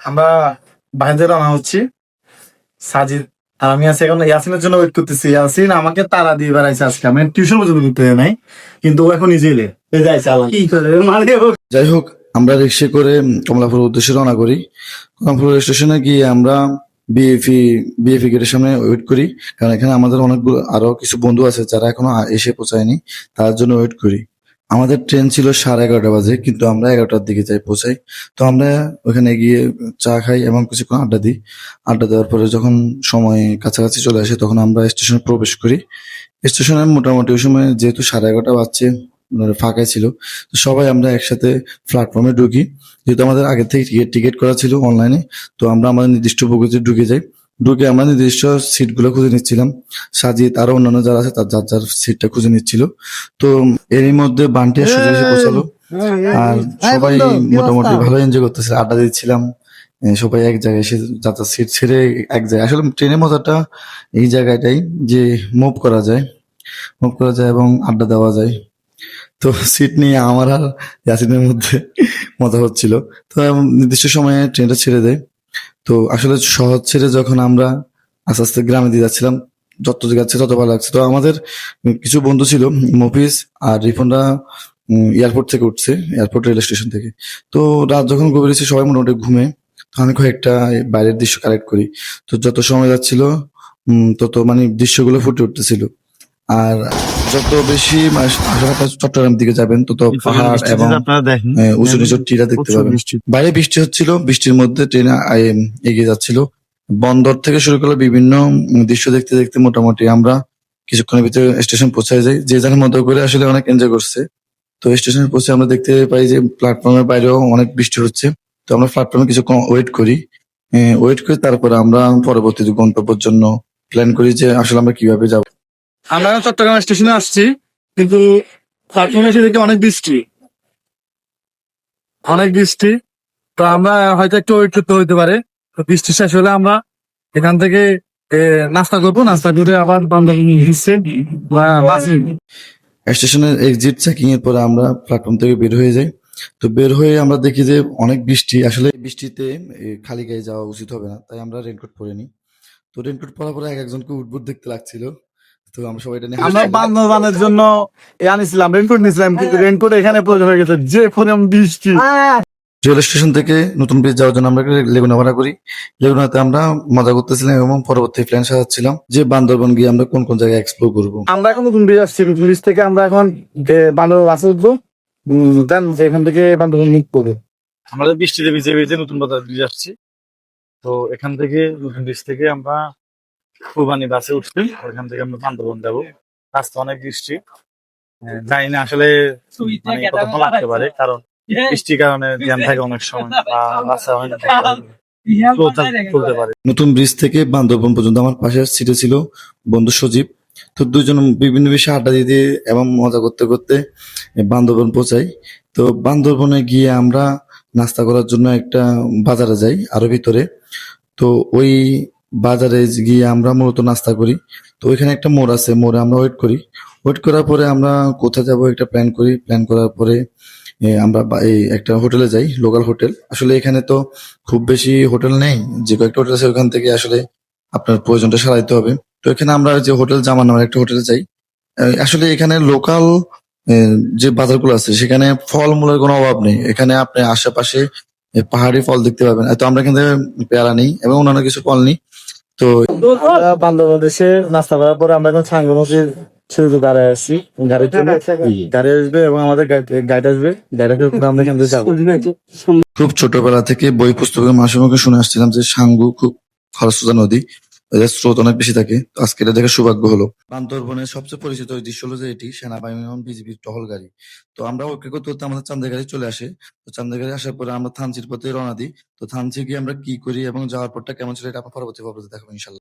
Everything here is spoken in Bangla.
আমরা বাইরে রানা হচ্ছি। সাজিদ আর আমি আছি এখন ইয়াসিনের জন্য ওয়েট করতেছি। ইয়াসিন আমাকে তারা দিয়ে বেড়াইছে আজকে। আমি টিউশন পর্যন্ত করতে যাই নাই কিন্তু ও এখন নিজে এলে এ যাই কি করে? মানে যাই হোক আমরা রিক্সে করে কমলাপুর উদ্দেশ্যে রওনা করি। কমলাপুর স্টেশনে গিয়ে আমরা বিএফি বিএফি গেটের সামনে ওয়েট করি। কারণ এখানে আমাদের অনেকগুলো আরও কিছু বন্ধু আছে যারা এখনও এসে পৌঁছায়নি তার জন্য ওয়েট করি। আমাদের ট্রেন ছিল সাড়ে এগারোটা বাজে, কিন্তু আমরা এগারোটার দিকে যাই পৌঁছাই। তো আমরা ওখানে গিয়ে চা খাই এবং কিছুক্ষণ আড্ডা দিই। আড্ডা দেওয়ার পরে যখন সময় কাছাকাছি চলে আসে, তখন আমরা স্টেশনে প্রবেশ করি। স্টেশনে মোটামুটি ওই সময় যেহেতু সাড়ে এগারোটা বাজছে মানে ফাঁকাই ছিল, তো সবাই আমরা একসাথে প্ল্যাটফর্মে ঢুকি। যেহেতু আমাদের আগে থেকে টিকিট করা ছিল অনলাইনে তো আমরা আমাদের নির্দিষ্ট বগিতে ঢুকে যাই। ঢুকে আমরা নির্দিষ্ট সিটগুলো খুঁজে নিচ্ছিলাম। সাজিদ আরও অন্যান্য যারা আছে তার যার যার সিটটা খুঁজে নিচ্ছিল। তো এরই মধ্যে বান্টি আর সুযোগ এসে পৌঁছালো। আর সবাই মোটামুটি ভালো এনজয় করতেছে। আড্ডা দিচ্ছিলাম। সবাই এক জায়গায় এসে যার যার সিট ছেড়ে এক জায়গায় আসলে ট্রেনের মজাটা এই জায়গাটাই যে মুভ করা যায়। মুভ করা যায় এবং আড্ডা দেওয়া যায়। তো সিট নিয়ে আমার আর ইয়াসিনের মধ্যে মজা হচ্ছিল। তো নির্দিষ্ট সময়ে ট্রেনটা ছেড়ে দেয়। তো আসলে শহর ছেড়ে যখন আমরা আস্তে আস্তে গ্রামে দিয়ে যাচ্ছিলাম, যত যাচ্ছে তত ভালো লাগছে। তো আমাদের কিছু বন্ধু ছিল মফিস আর রিফনরা এয়ারপোর্ট থেকে উঠছে এয়ারপোর্ট রেল স্টেশন থেকে। তো রাত যখন গভীর হয়েছে, সবাই মোটামুটি ঘুমে। তো আমি কয়েকটা বাইরের দৃশ্য কালেক্ট করি। তো যত সময় যাচ্ছিল তত মানে দৃশ্যগুলো ফুটে উঠতেছিল। আর যত বেশি মানে চট্টগ্রাম দিকে যাবেন তত পাহাড় এবং আহ, উঁচু নিচু টিলা দেখতে পাবেন। বাইরে বৃষ্টি হচ্ছিল বৃষ্টির মধ্যে ট্রেন এগিয়ে যাচ্ছিল। বন্দর থেকে শুরু করে বিভিন্ন দৃশ্য দেখতে দেখতে মোটামুটি আমরা কিছুক্ষণের ভিতরে স্টেশন পৌঁছায় যাই। যে যার মতো করে আসলে অনেক এনজয় করছে। তো স্টেশনে পৌঁছে আমরা দেখতে পাই যে প্ল্যাটফর্মের বাইরেও অনেক বৃষ্টি হচ্ছে। তো আমরা প্ল্যাটফর্মে কিছুক্ষণ ওয়েট করি। ওয়েট করে তারপরে আমরা পরবর্তী গন্তব্যের জন্য প্ল্যান করি যে আসলে আমরা কীভাবে যাব। আমরা চট্টগ্রাম স্টেশনে আসছি, কিন্তু এসে দেখি অনেক বৃষ্টি। অনেক বৃষ্টি। তো আমরা হয়তো একটু ওয়েট করতে হইতে পারে। তো বৃষ্টি শেষ হলে আমরা এখান থেকে নাস্তা করব। নাস্তা করে আবার বান্ধবী হিসছে বা বাসে। স্টেশনের এক্সিট চেকিং এর পরে আমরা প্ল্যাটফর্ম থেকে বের হয়ে যাই। তো বের হয়ে আমরা দেখি যে অনেক বৃষ্টি। আসলে বৃষ্টিতে খালি গায়ে যাওয়া উচিত হবে না। তাই আমরা রেনকোট পরে নিই। তো রেনকোট পরার পরে এক একজনকে উদ্ভুত দেখতে লাগছিল। তো আমরা সবাই এটা নিয়ে আমরা হাসছিলাম। জন্য এ আনিছিলাম রেনকোট নিয়েছিলাম কিন্তু রেনকোট এখানে প্রয়োজন হয়ে গেছে যে পরিমাণ বৃষ্টি। রেল স্টেশন থেকে নতুন ব্রিজ যাওয়ার জন্য আমরা লেগুনা ভাড়া করি। লেগুনাতে আমরা মজা করতেছিলাম এবং পরবর্তী প্ল্যান সাজাচ্ছিলাম যে বান্দরবন গিয়ে আমরা কোন কোন জায়গায় এক্সপ্লোর করব। আমরা এখন নতুন ব্রিজ আসছি নতুন ব্রিজ থেকে আমরা এখন বান্দরবান বাসে উঠবো। দেন এখান থেকে বান্দরবান মুখ করব। আমরা বৃষ্টিতে ভিজে ভিজে নতুন বাজার ব্রিজ আসছি তো এখান থেকে নতুন ব্রিজ থেকে আমরা কুরবানি বাসে উঠছি ওখান থেকে আমরা বান্দরবন যাব। রাস্তা অনেক বৃষ্টি। জানি না আসলে মানে কতক্ষণ লাগতে পারে কারণ বৃষ্টির কারণে জ্যাম থাকে অনেক সময় বা রাস্তা অনেক নতুন ব্রিজ থেকে বান্দরবন পর্যন্ত আমার পাশের সিটে ছিল বন্ধু সজীব। তো দুজন বিভিন্ন বিষয়ে আড্ডা দিতে এবং মজা করতে করতে বান্দরবন পৌঁছাই। তো বান্দরবনে গিয়ে আমরা নাস্তা করার জন্য একটা বাজারে যাই আরও ভিতরে। তো ওই বাজারে গিয়ে আমরা মূলত নাস্তা করি। তো ওইখানে একটা মোড় আছে, মোড়ে আমরা ওয়েট করি। ওয়েট করার পরে আমরা কোথায় যাব একটা প্ল্যান করি। প্ল্যান করার পরে আমরা এই একটা হোটেলে যাই লোকাল হোটেল আসলে এখানে তো খুব বেশি হোটেল নেই। যে কয়েকটা হোটেল আছে ওখান থেকে আসলে আপনার প্রয়োজনটা সারাইতে হবে। তো এখানে আমরা যে হোটেল জামান নামের একটা হোটেলে যাই। আসলে এখানে লোকাল যে বাজারগুলো আছে, সেখানে ফলমূলের কোনো অভাব নেই। এখানে আপনি আশেপাশে পাহাড়ি ফল দেখতে পাবেন। তো আমরা এখান থেকে পেয়ারা নিই এবং অন্যান্য কিছু ফল নিই। তো বাংলাদেশে নাস্তা করার পরে আমরা এখন সাঙ্গনগরের ছেড়ে দাঁড়ায় আসছি। গাড়ির জন্য গাড়ি আসবে এবং আমাদের গাইড আসবে। গাইড আসবে আমরা এখান থেকে যাব। খুব ছোটবেলা থেকে বই পুস্তকের মাসে মুখে শুনে আসছিলাম যে সাঙ্গু খুব খরস্রোতা নদী। এদের স্রোত অনেক বেশি থাকে। আজকে এটা দেখে সৌভাগ্য হলো। বান্দরবনের সবচেয়ে পরিচিত দৃশ্য হলো যে এটি সেনাবাহিনী এবং বিজিবির টহল গাড়ি। তো আমরা ওকে করতে করতে আমাদের চান্দের গাড়ি চলে আসে। তো চান্দের গাড়ি আসার পরে আমরা থানচির পথে রওনা দিই। তো থানচি গিয়ে আমরা কি করি এবং যাওয়ার পরটা কেমন ছিল এটা আপনার পরবর্তী পর্বতে দেখাবো ইনশাল্লাহ